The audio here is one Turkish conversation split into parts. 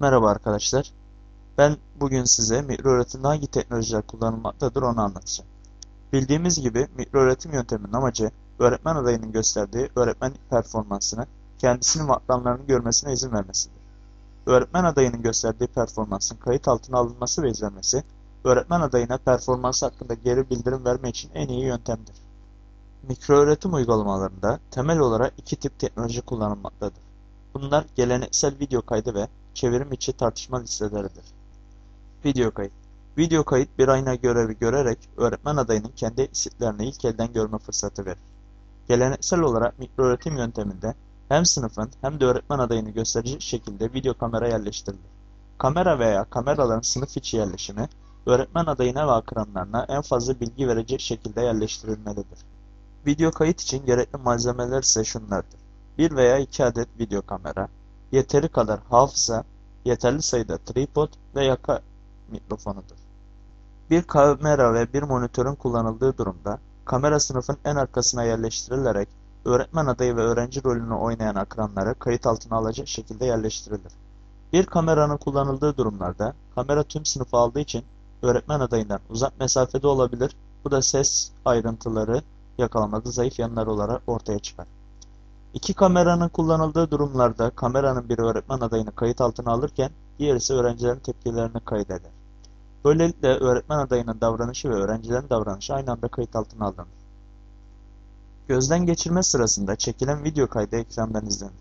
Merhaba arkadaşlar. Ben bugün size mikroöğretimde hangi teknolojiler kullanılmaktadır onu anlatacağım. Bildiğimiz gibi mikroöğretim yönteminin amacı öğretmen adayının gösterdiği öğretmenlik performansını kendisinin ve akranlarının görmesine izin vermesidir. Öğretmen adayının gösterdiği performansın kayıt altına alınması ve izlenmesi, öğretmen adayına performansı hakkında geri bildirim verme için en iyi yöntemdir. Mikroöğretim uygulamalarında temel olarak iki tip teknoloji kullanılmaktadır. Bunlar geleneksel video kaydı ve çevrim içi tartışma listeleridir. Video kayıt Video kayıt bir ayna görevi görerek öğretmen adayının kendi eksiklerini ilk elden görme fırsatı verir. Geleneksel olarak mikroöğretim yönteminde hem sınıfın hem de öğretmen adayını gösterici şekilde video kamera yerleştirilir. Kamera veya kameraların sınıf içi yerleşimi, öğretmen adayına ve akranlarına en fazla bilgi verecek şekilde yerleştirilmelidir. Video kayıt için gerekli malzemeler ise şunlardır. 1 veya 2 adet video kamera, yeteri kadar hafıza, yeterli sayıda tripod ve yaka mikrofonudur. Bir kamera ve bir monitörün kullanıldığı durumda, kamera sınıfın en arkasına yerleştirilerek öğretmen adayı ve öğrenci rolünü oynayan akranları kayıt altına alacak şekilde yerleştirilir. Bir kameranın kullanıldığı durumlarda, kamera tüm sınıfı aldığı için öğretmen adayından uzak mesafede olabilir, bu da ses ayrıntıları yakalamada zayıf yanlar olarak ortaya çıkar. İki kameranın kullanıldığı durumlarda kameranın biri öğretmen adayını kayıt altına alırken diğeri ise öğrencilerin tepkilerini kaydeder. Böylelikle öğretmen adayının davranışı ve öğrencilerin davranışı aynı anda kayıt altına alınır. Gözden geçirme sırasında çekilen video kaydı ekrandan izlenir.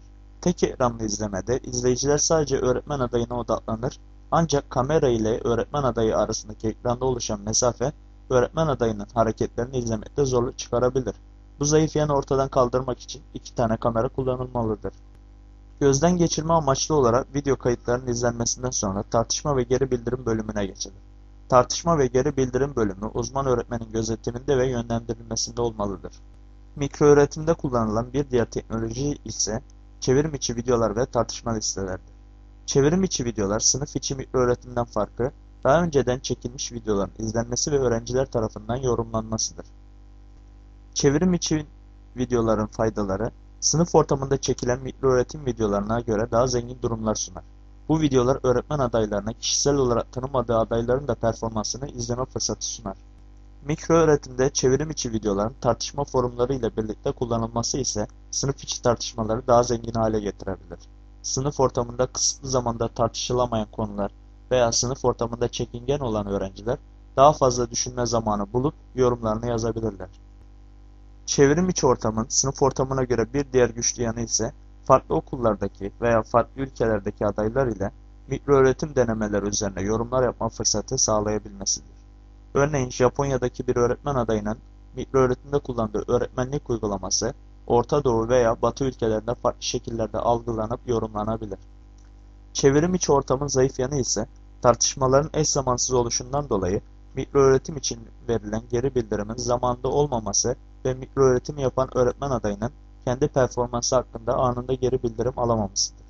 Tek ekranlı izlemede izleyiciler sadece öğretmen adayına odaklanır ancak kamera ile öğretmen adayı arasındaki ekranda oluşan mesafe öğretmen adayının hareketlerini izlemekte zorluk çıkarabilir. Bu zayıf yanı ortadan kaldırmak için iki tane kamera kullanılmalıdır. Gözden geçirme amaçlı olarak video kayıtlarının izlenmesinden sonra tartışma ve geri bildirim bölümüne geçilir. Tartışma ve geri bildirim bölümü uzman öğretmenin gözetiminde ve yönlendirilmesinde olmalıdır. Mikroöğretimde kullanılan bir diğer teknoloji ise çevrim içi videolar ve tartışma listelerdir. Çevrim içi videolar sınıf içi mikroöğretimden farkı daha önceden çekilmiş videoların izlenmesi ve öğrenciler tarafından yorumlanmasıdır. Çevrim içi videoların faydaları, sınıf ortamında çekilen mikroöğretim videolarına göre daha zengin durumlar sunar. Bu videolar öğretmen adaylarına kişisel olarak tanımadığı adayların da performansını izleme fırsatı sunar. Mikroöğretimde çevrim içi videoların tartışma forumları ile birlikte kullanılması ise sınıf içi tartışmaları daha zengin hale getirebilir. Sınıf ortamında kısıtlı zamanda tartışılamayan konular veya sınıf ortamında çekingen olan öğrenciler daha fazla düşünme zamanı bulup yorumlarını yazabilirler. Çevrim içi ortamın sınıf ortamına göre bir diğer güçlü yanı ise farklı okullardaki veya farklı ülkelerdeki adaylar ile mikroöğretim denemeleri üzerine yorumlar yapma fırsatı sağlayabilmesidir. Örneğin Japonya'daki bir öğretmen adayının mikroöğretimde kullandığı öğretmenlik uygulaması Orta Doğu veya Batı ülkelerinde farklı şekillerde algılanıp yorumlanabilir. Çevrim içi ortamın zayıf yanı ise tartışmaların eş zamansız oluşundan dolayı mikroöğretim için verilen geri bildirimin zamanında olmaması ve mikroöğretim yapan öğretmen adayının kendi performansı hakkında anında geri bildirim alamamasıdır.